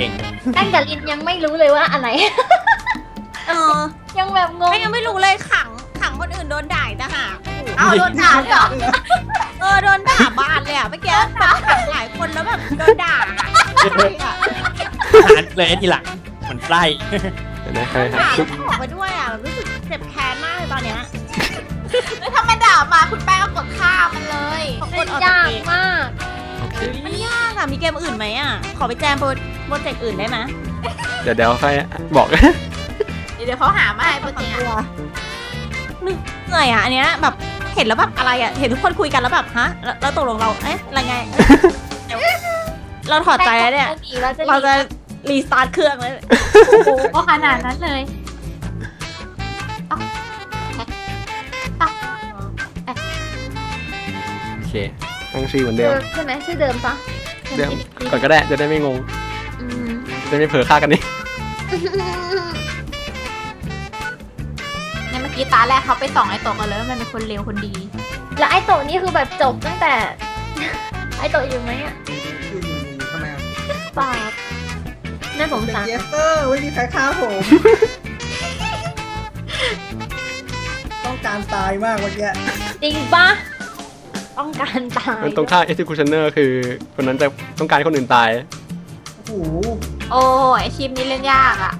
เก่งแป้งกับลินยังไม่รู้เลยว่าอะไร เออยังแบบงง ไม่ยังไม่รู้เลยขังขังคนอื่นโดนด่าอีกต่างหากเอาโดนด่าด้วยเหรอเออโดนด่าบานเลยอะเมื่อกี้แบบขังหลายคนแล้วแบบโดนด่าอะหารเลยทีหลังมันไส้เดี๋ยวนะใครหาด่าชุบออกมาด้วยอะรู้สึกเจ็บแค้นมากเลยตอนเนี้ยถ้ามันด่ามาคุณแป้งก็กดฆ่ามันเลยขอบมัคุณนออกยาจากกเกมมาก โอเค มันยากอะมีเกมอื่นไหมอะขอไปแจมโปร โปรเจกต์อื่นได้ไหมเดี๋ยวเดี๋ยวค่อยบอก เดี๋ยวเขาหามาให้โปรเจกต์อะเหนื่อยอะอันเนี้ยแบบเห็นแล้วแบบอะไรอะเห็นทุกคนคุยกันแล้วแบบฮะแล้วแล้วตกลงเราเอ๊ะอะไรไงเดี๋ยวเราถอดใจแล้วเนี่ย เราจะเราจะรีสตาร์ทเครื่องแล้วโอ้โหขนาดนั้นเลยโอเคตั้งชื่อเหมือนเดิเดิมมใช่ไหมชื่อเดิมปะเดิมก่อนก็ได้จะได้ไม่งงอืม จะไม่เผลอฆ่ากันนี่ในเมื่อกี้ตาแรกเขาไปส่องไอ้ตกกันเลยว่ามันเป็นคนเลวคนดี แล้วไอ้โตะนี่คือแบบจบตั้งแต่ ไอ้โตะอยู่ไหมอะอยู่ทำไมอะปากน่าสงเป็นสารเจสเตอร์ไม่มีใครฆ่าผม ต้องการตายมากเมื่อกี้จริงปะต้องการตายมันตรงข้าม executioner คือคนนั้นจะต้องการให้คนอื่นตาย โอ้โห โอ้ยอาชีพนี้เล่นยากอะ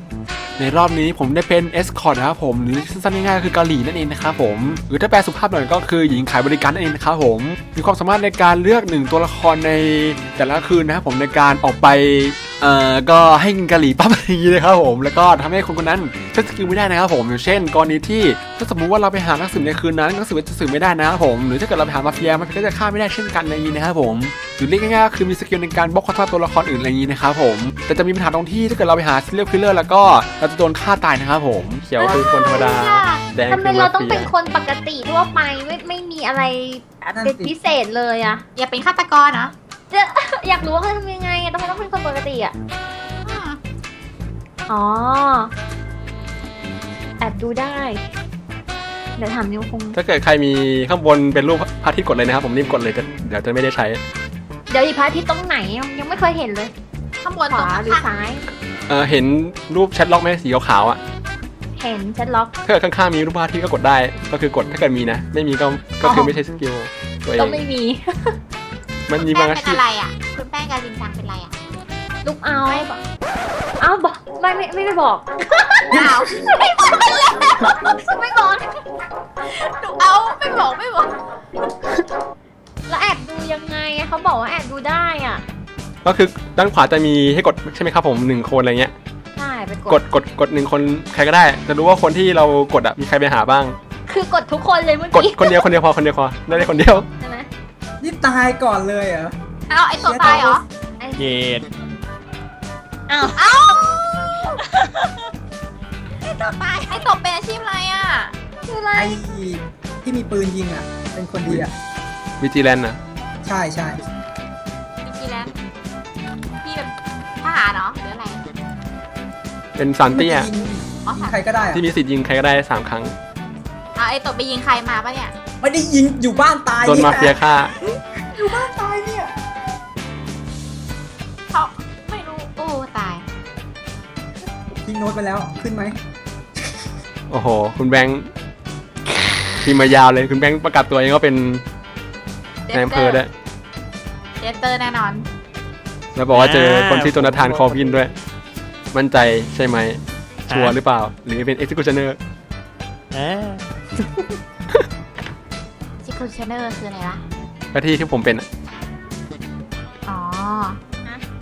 ในรอบนี้ผมได้เป็นเอสคอร์ดนะครับผมหรือสั้นๆง่ายๆคือกาหลีนั่นเองนะครับผมหรือถ้าแปลสุภาพหน่อยก็คือหญิงขายบริการนั่นเองนะครับผมมีความสามารถในการเลือกหนึ่งตัวละครในแต่ละคืนนะครับผมในการออกไป เอ่อก็ให้กินกะหรี่ปั๊บอะไรอย่างนี้นะครับผมแล้วก็ทำให้คนคนนั้นใช้สกิลไม่ได้นะครับผมอย่างเช่น กรณีที่ถ้าสมมุติว่าเราไปหานักสืบในคืนนั้นนักสืบจะสืบไม่ได้นะครับผมหรือถ้าเกิดเราไปหามาเฟียมาเฟียก็จะฆ่าไม่ได้เช่นกันอะไรอย่างนี้นะครับผมหรือเรียกง่ายๆก็คือมีสกิลในการบล็อกความสามารถตัวละครอื่นอะไรอย่างนี้นะครับผมแต่จะมีปัญหาตรงที่ถ้าเกิดเราไปหาซิลเลอร์คิลเลอร์แล้วก็เราจะโดนฆ่าตายนะครับผมเขียวคือคนธรรมดาแดงทำไมคือเรามาต้องเฟีเป็ยนคนปกติทั่วไปไม่ไม่มีอะไรนั่นเป็นสิพิเศษเลยอะอย่าเป็นฆาตกรเนาะอยากรู้ว่าเขาทำยังไงอะทำไมต้องเป็นคนปกติอะอ๋อ แอบดูได้ เดี๋ยวถามนิวคง ถ้าเกิดใครมีข้างบนเป็นรูปพระอาทิตย์กดเลยนะครับ ผมรีบกดเลยจะเดี๋ยวจะไม่ได้ใช้ เดี๋ยวอีพระอาทิตย์ตรงไหนยังยังไม่เคยเห็นเลย ข้างบนขตรงวาข้างหรือซ้าย เออเห็นรูปแชทล็อกไหมสีขาวๆอะเห็นแชทล็อก ถ้าเกิดข้างๆมีรูปพระอาทิตย์ก็กดได้ ก็คือกดถ้าเกิดมีนะ ไม่มีก็ก็คือไม่ใช่สกิลตัวเอก็ง ไม่มี มันมีแป้บางงอาเป็นชีพอะไรอะ คุณแป้งกับลินจังเป็นอะไรอะลูกเอาเอาบอกไม่ไม่ไม่ไม่บอกอ้าวไม่บอกเอาไม่บอกไม่บอกแล้วแอบดูยังไงอะเขาบอกว่าแอบดูได้อะก็คือด้านขวาจะมีให้กดใช่ไหมครับผมหนึ่งคนอะไรเงี้ย ใช่ไปกกดดกดกดหนึ่งคนใครก็ได้ จะรู้ว่าคนที่เรากดอะมีใครไปหาบ้าง คือกดทุกคนเลยเมื่อกดกี้คนเดียวคนเดียวพอคนเดียวพอได้ได้คนเดียว ใช่ไหม นี่ตายก่อนเลยเหรอ เอาไอ้ตัวตายเหรอเกตอ้าวเอ้าไอ้ตัวตายไอ้ตัวเป็นอาชีพอะไรอะคืออะไรไอ้ที่มีปืนยิงอะ เป็นคนดีอะ วิจิแลนนะใช่ใช่มีกีแลนด์พี่เป็นทหารเหรอหรืออะไรเป็นซันเตี้ยยิงอ๋อยิงใครก็ได้อะที่มีสิทธิ์ยิงใครก็ได้สามครั้ง เอาไอ้ตัวไปยิงใครมาปะเนี่ย ไม่ได้ยิงอยู่บ้านตายโดนมาเฟียฆ่า อยู่บ้านตายเนี่ยเขาไม่รู้โอ้ตาย ทิ้งโน้ตไปแล้วขึ้นไหมโอ้โห คุณแบงค์ทีมมายาวเลยคุณแบงค์ประกาศตัวเองก็เป็นนายอำเภอด้วยเดสเตอร์แน่นอน แล้วบอกว่าเจอคนที่โจนาธานคอวินด้วย มั่นใจใช่ไหมชัวร์หรือเปล่า หรือเป็น executioner อ่า ซิคูชเนอร์คืออะไรวะก็ที่ที่ผมเป็นอะอ๋อ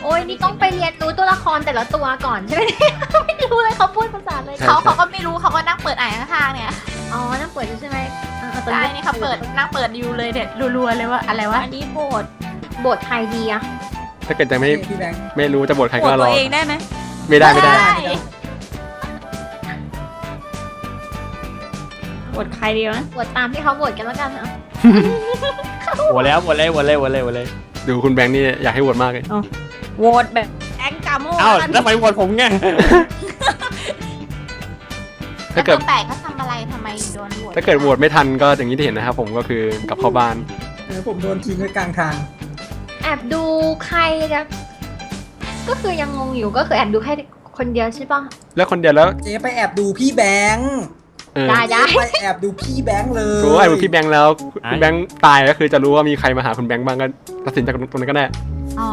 โอ้ยนี่ต้องไปเรียนรู้ตัวละครแต่ละตัวก่อนใช่ไหมไม่รู้เลยเขาพูดภาษาอะไรเขาเขาก็ไม่รู้เขาก็นั่งเปิดอ่านข้างๆเนี่ย อ๋อนั่งเปิดอยู่ใช่ไหมอ่าเอาตัวใช่นี่เขาเปิดนั่งเปิดอยู่เลยเด็ดรัวๆเลยว่าอะไรวะอันนี้โบดบทไทยดีอะถ้าเกิดจะไม่พี่แบงค์ไม่รู้จะบทใครโบก็ดรตัอวเองได้ไหมไม่ได้ไม่ได้ โบดใครดีวะ บทตามที่เขาบทกันแล้วกันเนาะ หัวแล้วหัวเลยหัวเลยหัวเลยหัวเลยดูคุณแบงค์นี่อยากให้โหวตมากเลยโหวตแบบแองกาโมเอ้าแล้วกันแล้วทำไมโหวตผมไงถ้าเกิดแล้วตัวแปลกเขาทำอะไรทำไมโดนโหวตถ้าเกิดโหวตไม่ทันก็อย่างนี้ที่เห็นนะครับผมก็คือกลับเข้าบ้านเออผมโดนทิ้งไว้กลางทาง แอบดูใครจะก็คือยังงงอยู่ก็คือแอบดูแค่คนเดียวใช่ปะแล้วคนเดียวแล้วเจ๊ไปแอบดูพี่แบงค์เออ ได้ได้เจ๊ไปแอบดูพี่แบงค์เลยรู้ว่าไอ้พี่แบงค์แล้วคุณแบงค์ตายก็คือจะรู้ว่ามีใครมาหาคุณแบงค์บ้างก็ตัดสินจากตรงนั้นก็ได้อ๋อ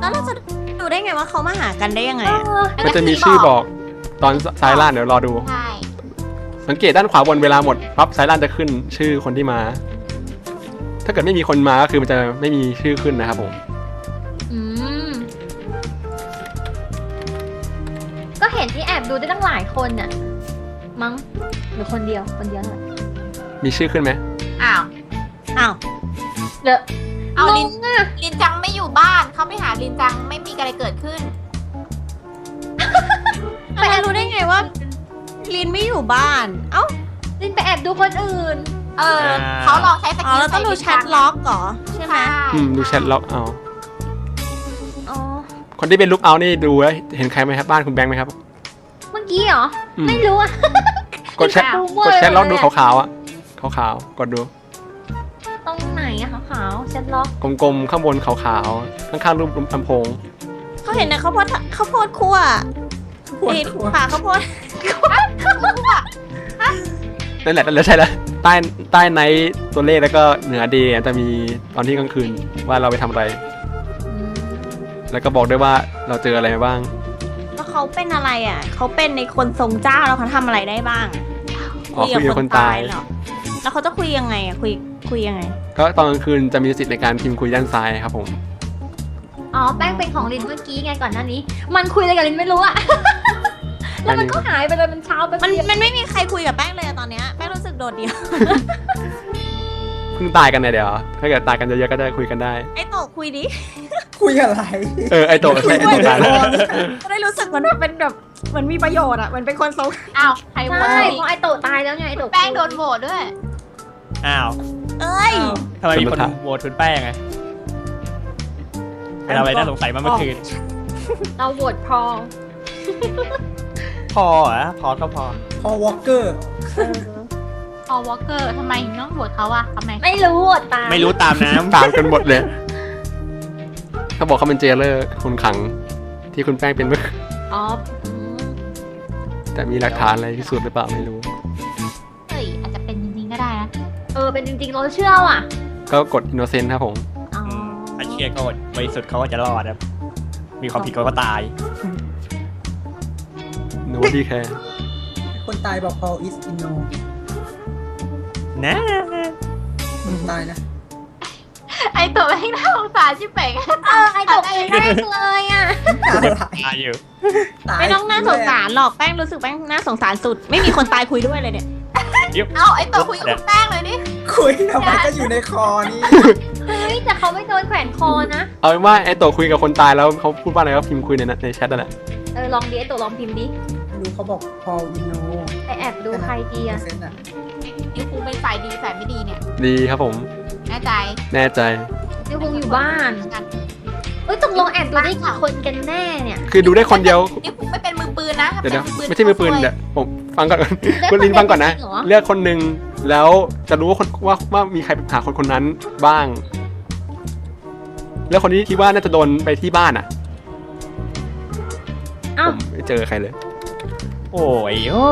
แล้วเราจะดูได้ไงว่าเขามาหากันได้ยังไงเออะอมันจะมีชื่อบอกตอนซ้ายล่างเดี๋ยวรอดู ใช่สังเกตด้านขวาบนเวลาหมดปั๊บซ้ายล่างจะขึ้นชื่อคนที่มา ถ้าเกิดไม่มีคนมาก็คือมันจะไม่มีชื่อขึ้นนะครับผม อืมก็เห็นที่แอบดูได้ตั้งหลายคนน่ะ มั้งหรือคนเดียวคนเดียวเลยมีชื่อขึ้นไหมอ้าว อ้าวเดอะเอาลินงงอะลินจังไม่อยู่บ้านเขาไปหาลินจังไม่มีอะไรเกิดขึ้นแต่เรารู้ได้ไงว่าลินไม่อยู่บ้าน เอ้าลินไปแอบดูคนอื่นเออเขาลองใช้สอ๋อกิลเราต้องดูใส่แชทล็อกเหรอใช่ไหมใช่อืมดูแชทล็อกเอา อ๋อคนที่เป็นลูกเอานี่ดูแล้วเห็นใครไหมครับบ้านคุณแบงค์ไหมครับเมื่อกี้เหรออืมไม่รู้อะ กดแชทดูเวอร์ กดแชทล็อกดูเลยขาวๆอะขาวๆกดดูตรงไหนอะขาวๆเช็ดล็อกกลมๆข้างบนขาวๆข้างๆรูปลำโพงเขาเห็นนะข้าวโพดข้าวโพดคั่วปวดเห็นหัวผ่าข้าวโพดนั่นแหละนั่นแหละใช่แล้วใต้ใต้ไนท์ตัวเลขแล้วก็เหนือเดย์จะมีตอนที่กลางคืนว่าเราไปทำอะไร อืมแล้วก็บอกด้วยว่าเราเจออะไรมาบ้าง แล้วเขาเป็นอะไรอะเขาเป็นในคนทรงเจ้าแล้วเขาทำอะไรได้บ้างอ๋ อคุยกับคนตาย เหรอแล้วเขาจะคุยยังไงอะคุยคุยยังไง ก็ตอนกลางคืนจะมีสิทธิ์ในการพิมพ์คุยด้านซ้ายครับผม อ๋อแป้งเป็นของลินเมื่อกี้ไงก่อนหน้านี้ มันคุยอะไรกับลินไม่รู้อะ แล้วมันก็หายไปเลยมันเช้าไปมันเดียวมันไม่มีใครคุยกับแป้งเลยอะตอนเนี้ยแป้งรู้สึกโดดเดี่ยว เพิ่งตายกันเนี่ยเดี๋ยวถ้าเกิดตายกันเยอะๆก็จะคุยกันได้ ไอ้โตคุยดิคุยอะไร เออไอโตะใช่ไอโตะตายแล้วจะได้รู้สึกเหมันเป็นแบบเหมือนมีประโยชน์อะเหมันเป็นคนทรงอ้าวใครโหวตใช่ลิเพราะไอโตะตายแล้วไงไอโตะแป้งโดนโหวตด้วย อ้าวเอ้ยทำไมมีคนโหวตคุณแป้งไงเป็นอะไรน่าสงสัยมาเมื่อคืน เราโหวตพอ พอเหรอพอก็พอ พอวอลเกอร์ พอวอลเกอร์ทำไมถึงต้องโหวตเขาอะทำไมไม่รู้โหวตตายไม่รู้ตามน้ำตามกันหมดเลย เขาบอกเขาเป็นเจเลอร์คนขัง ที่คุณแป้งเป็นเมื่ออ๋ออืมแต่มีหลักฐานอะไรพิสูจน์หรือเปล่าไม่รู้ เฮ้ยอาจจะเป็นจริงๆก็ได้นะเออเป็นจริงๆเราเชื่อว่ะก็กดอินโนเซนต์ครับผม อ๋อถ้าเชื่อก็บริสุทธิ์เขาก็จะรอดครับมีความผิดเขาก็ตายโนดีแคร์คนตายบอก Paul is in no นะตายนะ ไอตัวแม่งน่าสงสารชิบเป่งเออไอโตะเป็นแรกเลยอะตายตายอยู่ตายไม่ต้องน่าสงสารหรอกแป้งรู้สึกแป้งน่าสงสารสุด ไม่มีคนตายคุยด้วยเลยเนี่ยเอาไอตัวคุยกับคุณแป้งเลยนี่คุยทำไมก็อยู่ในคอนี่เฮ้ยแต่เขาไม่โดนแขวนคอนะเอาเป็นว่าไอโตะคุยกับคนตายแล้วเขาพูดว่าอะไรก็พิมพ์คุยในนั้นในแชทนั่นแหละเออลองดิไอโตะลองพิมพ์ดิ รู้เขาบอก Paul in no ไปแอบดูใครดีอะเซนอะนิวคูเป็นฝ่ายดีฝ่ายไม่ดีเนี่ยดีครับผม แน่ใจแน่ใจนิวคงอยู่บ้านเอ้ยตกลงแอบดูได้กี่คนกันแน่เนี่ยคือดูได้คนเดียวนิวคูไม่เป็นมือปืนนะถ้าเดี๋ยวเป็นนะมือปืนไม่ใช่มือปืนเขาซวยเดี๋ยวผมฟังก่อนได้คุณลินฟังก่อนนะจริเหรอเลือกคนหนึ่งแล้วจะรู้ว่าคนว่าว่ามีใครหาคนคนนั้นบ้าง แล้วคนที่คิดว่าน่าจะโดนไปที่บ้านอะอ้าผวมไม่เจอใครเลย โอ้ยโอ้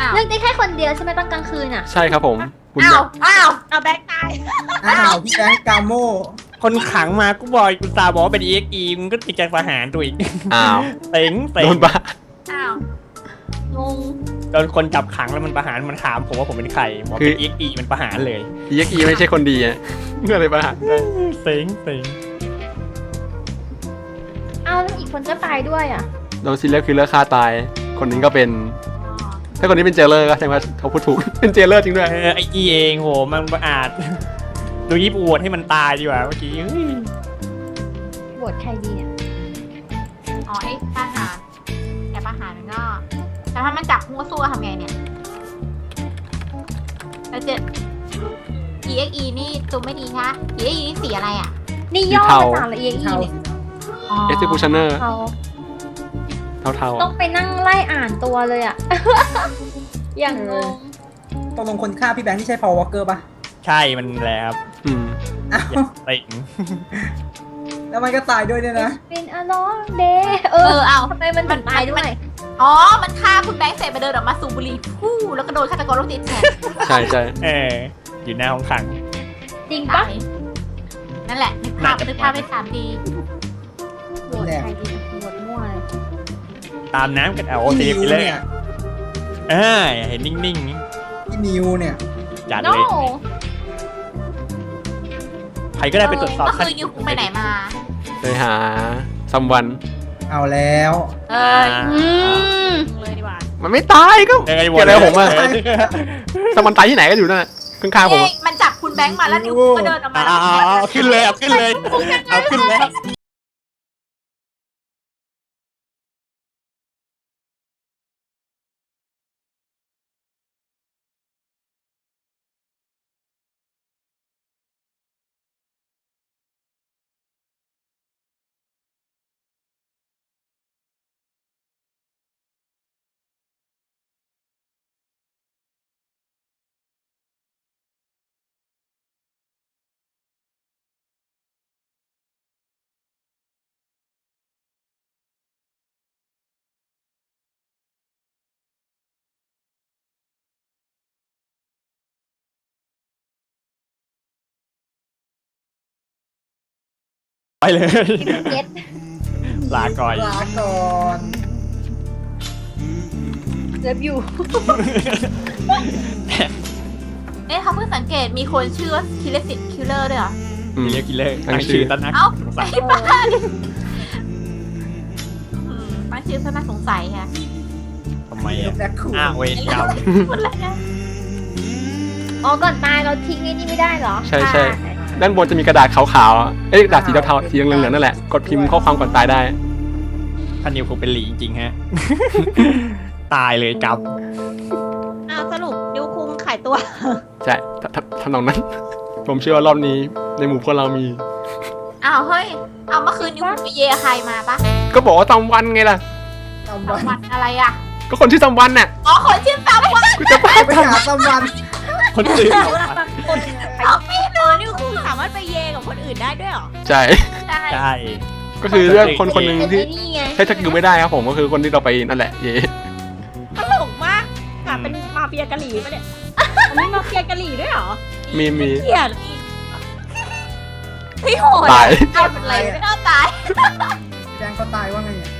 อ้าวเลือกได้แค่คนเดียวใช่ไหมตอนกลางคืนอะใช่ครับผมคุณอ้าวอ้าวเอาแบงค์ตายอ้าวพี่แบงค์กาโมคนขังมากูบอกกูตาบอกว่าเป็น EXE มึงก็ติดใจประหารตัวอีกอ้าวเต็งเต็งโดนบ้าอ้าวงงโดนคนจับขังแล้วมันประหารมันถามผมว่าผมเป็นใครบอกเป็น EXE มันประหารเลยอีเอ็กอีไม่ใช่คนดีอะเมื่ออะไรบ้าเต็งเต็งอ้าวแล้วอีกคนก็ตายด้วยอะโดนซีเรียลคิลเลอร์ฆ่าตาย คนนี้ก็เป็น ถ้าคนนี้เป็นเจเลอร์ก็แสดงว่าเขาพูดถูก เป็นเจเลอร์จริงด้วย เออไออีเองโหมันประอาจ ดูยิบอวดให้มันตายดีกว่าเมื่อกี้เฮ้ยโหวตใครดีเนี่ย อ๋อไอ้ประหารแต่ประหารมันก็แต่ถ้ามันจับมั่วซั่วทำไงเนี่ยแล้วเจ็ด EXE นี่ตัวไม่ดีใช่ไหม EXE นี่สีอะไรอะนี่ย่อสีเทามาจากละเอียดอีเท่าเนี่ยสิอ๋อเอ็กซิคูชันเนอร์เขา เท่าๆต้ออะงไปนั่งไล่อ่านตัวเลยอะ อย่างงงตกลงคนฆ่าพี่แบงค์นี่ใช่ Paul Walker ปะใช่มันแหละครับอืมอ้าวเต็งแล้วมันก็ตายด้วยเนี่ยนะเป็นอ long day เอเอออเอา ทำไมมันถึงตายด้วย อ๋อ มันฆ่าคุณแบงค์เสร็จมาเดินออกมาสูบบุหรี่ฟู่ แล้วก็โดนฆาตกรโรคติดแทนใช่ใช่เอออยู่หน้าห้องขัง จริงตาปะยนั่นแหละนึกภาพน่าจะนึกภาพไปสามดีโหวตใครดี ตามน้ำกันเอาโอพี่ซีมิวไปเลยเนี่ยเออเห็นนิ่งพี่มิวเนี่ยๆจัดโน่เลย ใครก็ได้ไปตรวจสอบเมื่อคืนยูคุงไปไหนมา ไปหาซัมวันเอาแล้วเออ่าออืมเลยดีกว่ามันไม่ตายก็เจอไอ้เกี่ยวอะไรกับผมอะเซัมวันตายที่ไหนก็อยู่นั่นแหละข้างๆผมเย้อะ มันจับคุณแบงค์มาแล้วยูคุงก็เดินออกมาเอาแล้วเอาเอาเอาขึ้นเลยเอาขึ้นเลยเอาขึ้นแล้ว ไปเลยเก็ตลาก่อย ลาก่อนเลิฟอยู่ เอ๊ะเขาเพิ่งสังเกตมีคนชื่อว่าคิเลสิตคิลเลอร์ด้วยเหรอ อืมกิเลอร์กิเลอร์ตั้งตั้งชื่ชื่อ อตั้งนักเอ้า สงสัยไอ้บ้านอืมตั้งชื่อซะน่าสงสัยค่ะทำไมอะแจ็คคูอ้าวเวรกรรมคนละนะอ๋อก่อนตายเราทิ้งไอ้นี่ไม่ได้เหรอใช่ใช่ ด้านบนจะมีกระดาษขาวๆอะเอ้ยกระดาษสีเทาๆสีเหลืองๆนั่นแหละ กดพิมพ์ข้อความก่อนตายได้ ท่านนิวคงเป็นหลีจริงๆฮะ ตายเลยกรรมอ้าวสรุปดิวคุงขายตัว ใช่ทททำนองนั้น ผมเชื่อว่ารอบนี้ในหมู่พวกเรามี อ้าวเฮ้ย เอาเมื่อคืนยูคุงไปเยใครมาปะก็บอกว่าซัมวันไงล่ะตามรางวัวันลอะไรอะ ก็คนชื่อซัมวันน่ะ อ๋อคนชื่อตามวันกูจะไปไปหาตามวัน คนตื่นเอาไม่เออดิวคุงสามารถไปเยกับคนอื่นได้ด้วยเหรอใช่ได้ใช่ ก็คือเรื่องคนคนหนึ่งเป็นที่ไอ้นี่ไงใช้สกิลไม่ได้ครับผมก็คือคนที่เราไปนั่นแหละเย่ตลกมากค่ะเป็นมาเฟียกะหรี่ปะเนี่ยอันนี้มาเฟียกะหรี่ด้วยเหรอมีมีเกลียดเฮ้ยโหดตายเอาเป็นไรไม่น่าตายแจ็คก็ตายว่าไงเนี่ย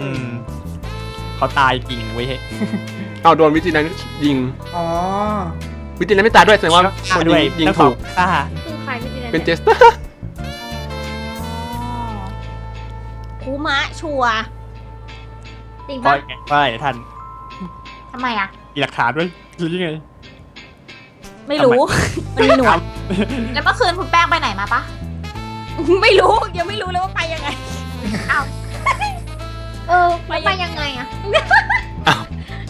อืม เขาตายจริงเว้ยเอาโดนวิธีนั้นยิง อ๋อวิธีนั้นไม่ตายด้วยแสดงว่าคนด้วยยิงทั้ถูกฆ่าคือใครไม่ได้เป็นเจเนี่ยสเตอร์คูมะชัวร์จริงก็ปะไงว่าไงท่านทำไมอะ มีหลักฐานด้วยหรือยังไง ไม่รู้ มันมีหนวดแล้วเมื่อคืนคุณแป้งไปไหนมาปะ ไม่รู้ ยังไม่รู้เลยว่าไปยังไง เออแล้วไปยังไงอะ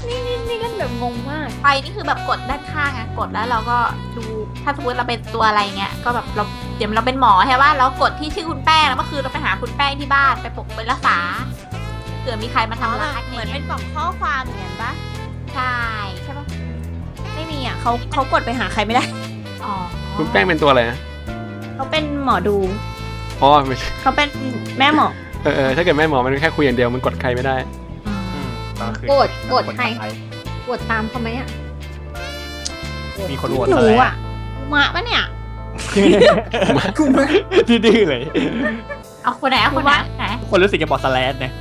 นี่นี่นี่ก็แบบงงมาก ไปนี่คือแบบกดด้านข้างอะกดแล้วเราก็ดูถ้าสมมติเราเป็นตัวอะไรเงี้ยก็แบบเราเดี๋ยวเราเป็นหมอใช่ป่ะเรากดที่ชื่อคุณแป้งแล้วเมื่อคืนเราไปหาคุณแป้งที่บ้านไปปกไปรักษาเผื่อมีใครมาทำร้ายเหมือนเป็นกล่องข้อความอย่างนั้นปะใช่ใช่ปะไม่มีอะเขาเขากดไปหาใครไม่ได้อ๋อคุณแป้งเป็นตัวอะไรนะเขาเป็นหมอดู อ๋อไม่ใช่เขาเป็นแม่หมอ เออเออถ้าเกิดแม่หมอมันแค่คุยอย่างเดียวมันกดใครไม่ได้ อืมอืมก็คือโกรธโกรธใครนตายกดตามเขาไหมอะมีคนโหวตหนูซะแล้วอะมะปะเนี่ย กูไม่ดื้อๆเลย เอาคนไหนเอาคนไหนไหนทุกคนรู้สึกจะบอกสแลดนะ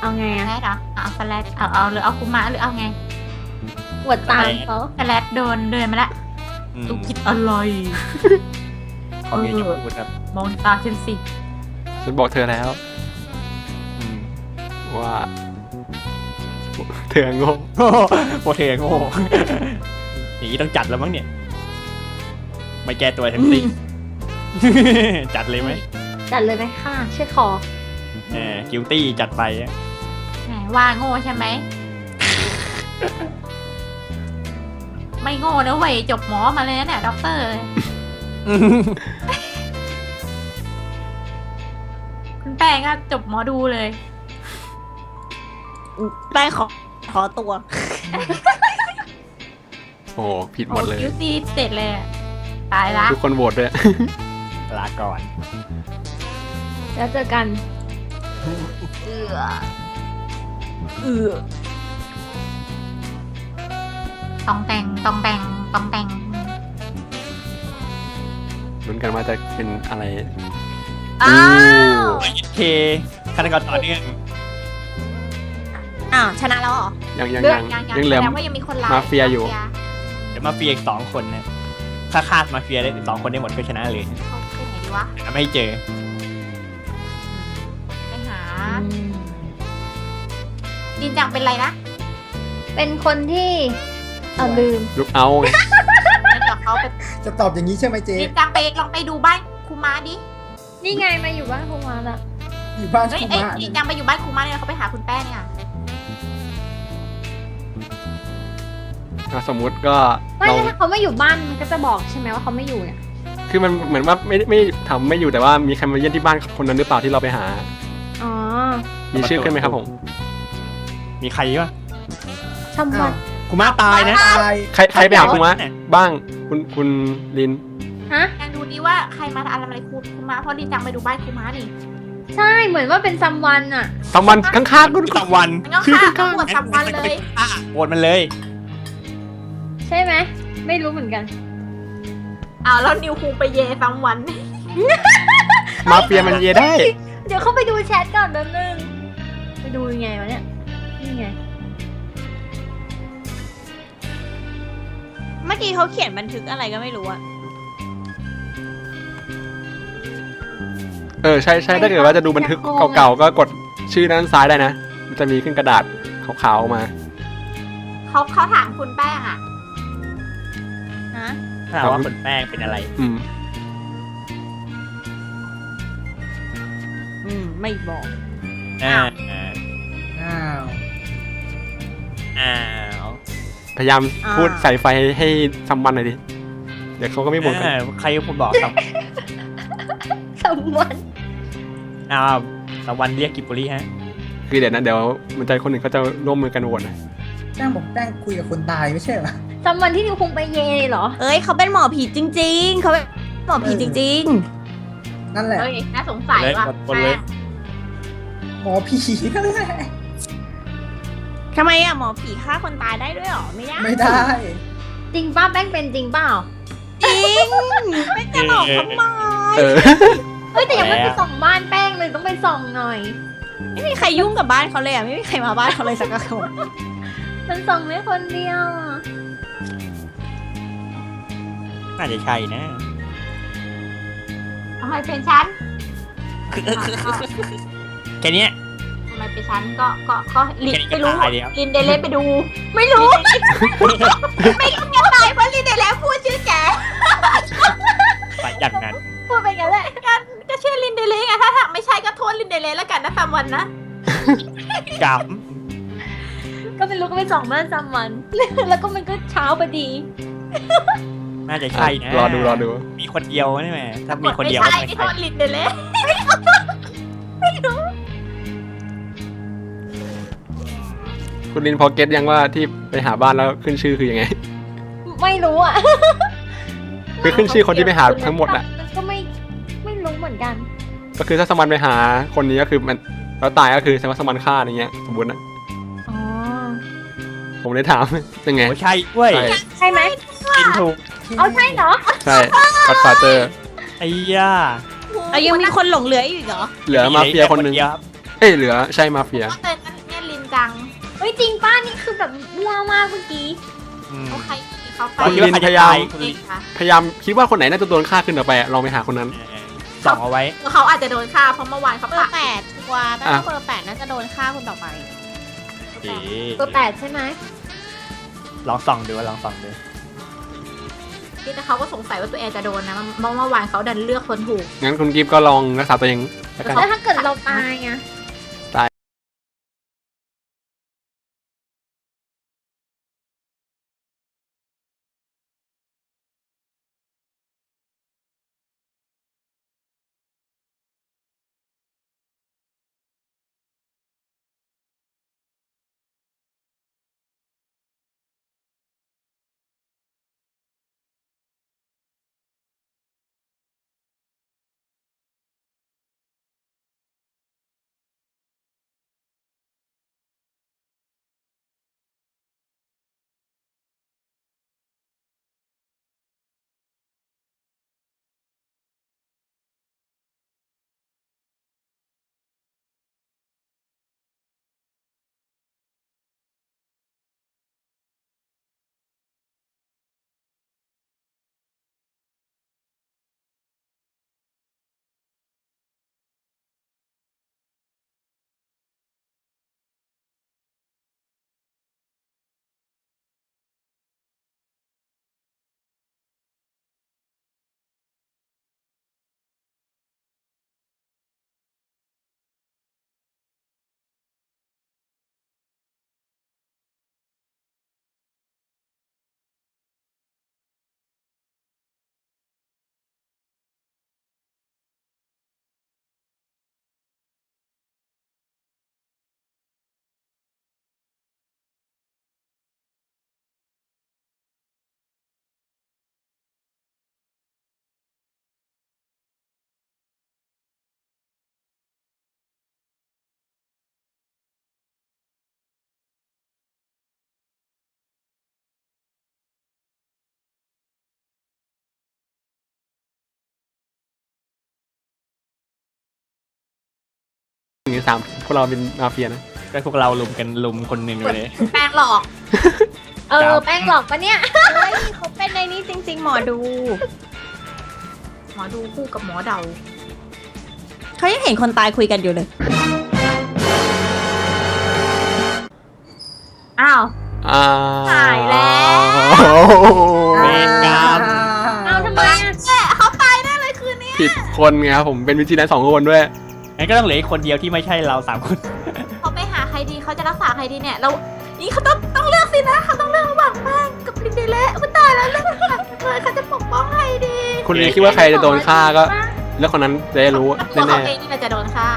เอาไงแรอะดเหรอเอาสแลดเอาเอาหรือเอาคุมะหรือเอาไงกดตามเขาสแลดโดนเดินมาละอืมตูคิดอะไรเขามีจะพูดครับ มองตาฉันสิ ฉันบอกเธอแล้วอืมว่า เธอโง่โอ้โหเทงโง่อย่างนี้ต้องจัดแล้วมั้งเนี่ย ไม่แก้ตัวทั้งสิ้นจัดเลยไหมจัดเลยไหมค่ะเชือดคอเออกิลตี้จัดไปอะแหมว่าโง่ใช่ไหม ไม่โง่นะเว้ยจบหมอมาเลยนะเนี่ยด็อกเตอร์ ป้งก็จบหมอดูเลย แป้งขอขอตัวโอ้โหผิดหมดเลย คิวซีเสร็จเลยอะตายละทุกคนโหวตด้วย ลาก่อน แล้วเจอกัน เอือเออตองแต่งตองแต่งตองแต่งลุ้นกันว่าจะเป็นอะไร อ้าวโอเคฆาตกรต่อเนื่องอ้าวชนะแล้วเหรอยังยังเลือยักงยังยังยังเหลือ แสดงว่ายังมีคนร้ายมาเฟียอยู่เดี๋ยวมาเฟียอีกสองคนนะถ้าคาดมาเฟียได้สองคนได้หมดก็ชนะเลยเขาเป็นไหนดีวะแต่ไม่เจอไปหาดินจังเป็นไรนะเป็นคนที่เออลืม ลุกเอาไงงั้นเดี๋ยวเขาไปจะตอบอย่างนี้ใช่ไหมเจ๊ดินจังไปลองไปดูบ้านครูมาดิ นี่ไงมาอยู่บ้านคงมาละอยู่บ้านเฮ้ยคุเอ้ยมาดินจังไปอยู่บ้านครูมาเนี่ยเขาไปหาคุณแป้งเนี่ยอะสมมุติก็ไม่เราถ้าเขาไม่อยู่บ้านมันก็จะบอกใช่ไหมว่าเขาไม่อยู่เนี่ยคือมันเหมือนว่าไม่ไม่ทำไม่อยู่แต่ว่ามีใครมาเยี่ยมที่บ้านคนนั้นหรือเปล่าที่เราไปหา อ๋อมีชื่อขึ้นไหมครับผม มีใครวะชมวันกูมาตายนะตายใครใครไปหาคุณมะบ้างคุณคุณลินฮะ ยัง ดูดิว่าใครมาอะไรครูครูมาเพราะดินจังไปดูบ้านครูมานี่ใช่เหมือนว่าเป็นซัมวันอะสองวันข้างๆคุณสองวันงั้นก็ฆ่าตำรวจสับวันเลยโหวตมันเลย ใช่ไหมไม่รู้เหมือนกัน อ้าวแล้วนิวครูไปเยซัมวัน มาเฟียมันเยได้ เดี๋ยวเขาไปดูแชทก่อนแป๊บนึงไปดูยังไงวะเนี่ยนี่ไงเมื่อกี้เขาเขียนบันทึกอะไรก็ไม่รู้อะ เออใช่ใช่ถ้าเกิดว่าจะดูบันทึกเก่าๆก็กดชื่อด้านซ้ายได้นะ มันจะมีขึ้นกระดาษขาวๆออกมาเขาเขาถามคุณแป้งอะฮะถามว่าผลแป้งเป็นอะไร อืมอืมไม่บอกอ่าอ้าวอ้าวพยายามอ่าพูดใส่ไฟให้ซัมวันหน่อยดิ เดี๋ยวเขาก็ไม่บ่นกันอ่าใครคุณบอกสัมซัมวัน อ้าวสัมวันเรียกกิบบุรีฮะ คือเดี๋ยวนะเดี๋ยวมันใจคนหนึ่งเขาจะร่วมมือกันโหวตนะแป้งบอกแป้งคุยกับคนตายไม่ใช่เหรอซัมวันที่นิวคงไปเยเหรอ เอ้ยเขาเป็นหมอผีจริง ๆ เขาเป็นหมอผีจริง นั่นแหละเฮ้ยน่าสงสัยว่ะเลยหมดเลย หมอผีนั่นแหละๆทำไมอะหมอผีฆ่าคนตายได้ด้วยเหรอ ไม่ได้ไม่ได้ จริงป้าแป้งเป็นจริงเปล่า จริงไม่จะหลอกทำไมเออ เฮ้ยแต่ยังไม่ไปส่องบ้านแป้งเลยต้องไปส่องหน่อย ไม่มีใครยุ่งกับบ้านเขาเลยอะไม่มีใครมาบ้านเขาเลยสักคนมันส่องได้คนเดียวอะน่าจะใช่นะ ทำไมเป็นฉันแค่เนี้ย ทำไมเป็นฉันก็ก็ก็ลินแค่นี้ก็ไม่รู้ตายแล้ว ลินเดเล่ไปดูไม่รู้ไม่รู้จะตายเพราะลินเดเล่พูดชื่อแก ไปอย่างนั้น พูดไปกันแหละก็ ชื่อลินเดเล่ไงถ้าหากไม่ใช่ก็โทษลินเดเล่แล้วกันนะซัมวันนะกลับก็ไม่รู้ก็ไปส่องบ้านซัมวัน แล้วก็มันก็เช้าพอดี น่าจะใช่นะรอดูรอดู มีคนเดียวนี่แหมถ้ามีคนเดียวไม่ก็ใช่ไม่ที่โทใช่ษลินเดเล่คุณลินพอเก็ตยังว่าที่ไปหาบ้านแล้วขึ้นชื่อคือยังไง ไม่รู้อะ คือขึ้นชื่อคนที่ไปหาทั้งหมดอะ ก็คือถ้าสมันไปหาคนนี้ก็คือมันแล้วตายก็คือแสดงว่าสมันฆ่าอย่างเงี้ยสมมตินะอ๋อผมเลยถาม ยังไง โอ้ใช่เว้ยใช่ ใช่ไหมกินถูกเอาใช่เหรอใช่กัดฟาเตอร์ไอ้ย่าเอายังมีคนหลงเหลืออยู่อีกเหรอเหลือมาเฟียคนหนึ่งเดียวครับเอ้ยเหลือใช่มาเฟีย ก็เป็นเนี่ยลินจังเฮ้ยจริงป้านี่คือแบบมั่วมากเมื่อกี้อืม เขาใครเขาไปคุณคิดลิว่านใครพจะยายามตายเองค่ะพยายามคิดว่าคนไหนน่าจะโดนฆ่าขึ้นต่อไปอะลองไปหาคนนั้น เออ ส่องเอาไว้ เขาอาจจะโดนฆ่าเพราะเมื่อวานเขาเบอปะร์แปดชัวร์แต่อะถ้าเบอร์แปดน่าจะโดนฆ่าคนต่อไปเอ๋ตัวแปดใช่ไหมลองส่องดูลองส่องดูที่แต่เขาก็สงสัยว่าตัวเองจะโดนนะเมื่อเมื่อวานเขาดันเลือกคนถูกงั้นคุณกิฟก็ลองรักษาตัวเองแล้วกัน แล้วถ้าเกิดเราตายไง ในสามพวกเราเป็นมาเฟียนะก็พวกเราลุมกันลุมคนหนึ่งไปเลย แป้งหลอก เออแป้งหลอกปะเนี่ย เฮ้ยเขาเป็นในนี้จริง ๆ หมอดู หมอดูคู่กับหมอเดา เขายังเห็นคนตายคุยกันอยู่เลย อ้าว อ่าตายแล้ว เวรกรรมเอาทำไมอะแม่เขาตายแน่เลยคืนนี้ ผิดคนไงครับผมเป็นวิจิแลนสองคนด้วย งั้นก็ต้องเหลืออีกคนเดียวที่ไม่ใช่เราสามคน เขาไปหาใครดีเขาจะรักษาใครดีเนี่ยเรานี่เขาต้องต้องเลือกสินะเขาต้องเลือกระหว่างแป้งกับลินเดเล่ไม่ตายแล้วเลือกใครเลยเขาจะปกป้องใครดีคุณลีคิดว่าใครจะโดนฆ่าก็เลือกคนนั้นจะได้รู้ตัวแน่เขาเองนี่มันจะโดนฆ่า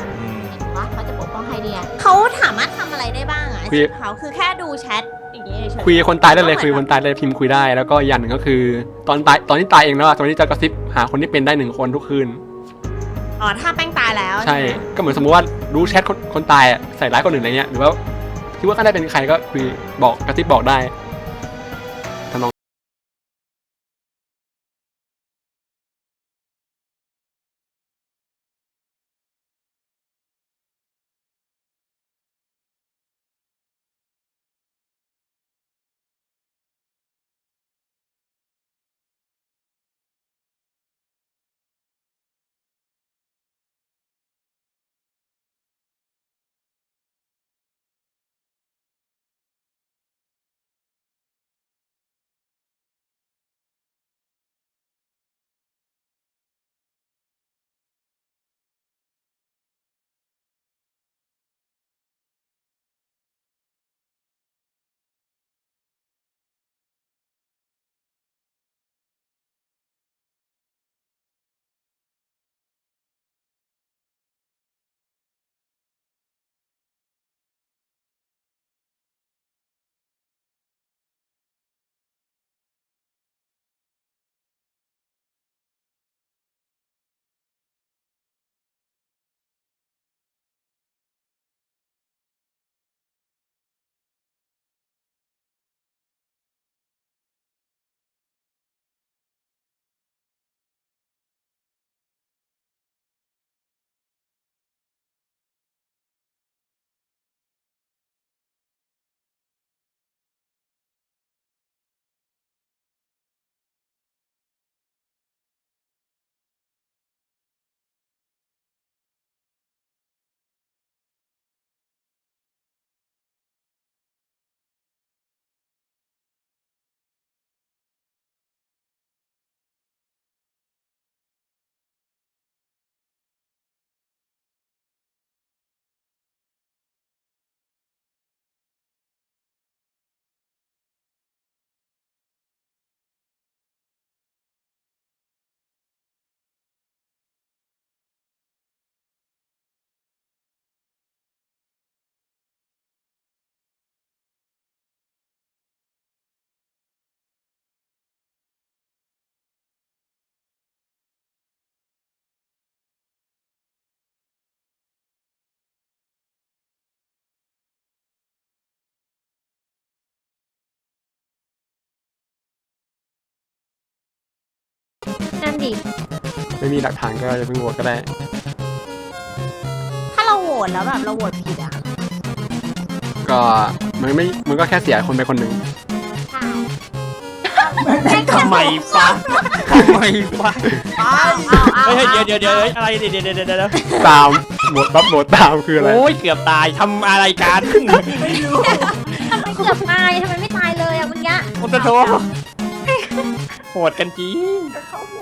อืมวะเขาจะปกป้องใครดีอะเขาสามารถทำอะไรได้บ้างอะอาชีพเขาคือแค่ดูแชทอย่างนี้เฉยๆคุยกับคนตายได้เลยคุยกับคนตายได้เลยพิมพ์คุยได้ แล้วก็อีกอย่างหนึ่งก็คือ ตอนตายตอนที่ตายเองแล้วอะตอนที่จะกระซิบหาคนที่เป็นได้หนึ่งคนทุกคืน อ๋อถ้าแป้งตายแล้วใช่ ไหมก็เหมือนสมมติว่ารู้แชทคนคนตายอะใส่ร้ายคนอื่นอะไรเงี้ย หรือว่าคิดว่าก็ได้เป็นใครก็คุยบอกกระซิบบอกได้ นั่นดิ ไม่มีหลักฐานก็จะเพิ่งโหวตก็ได้ ถ้าเราโหวตแล้วแบบเราโหวตผิดอะก็มันไม่มันก็แค่เสียคนไปคนหนึ่งทำไมฟ้าทำไมฟ้าอ้าวอ้าวอ้าวเฮ้ยเดี๋ยวเดี๋ยวเดี๋ยวเฮ้ยอะไรเดี๋ยวเดี๋ยวเดี๋ยวเดี๋ยวตามโหวตปั๊บโหวตตามคืออะไร โอ้ยเกือบตายทำอะไรกันทำไมเกือบตายทำไมไม่ตายเลยอะเมื่อกี้โอ้โหโหดกันจริง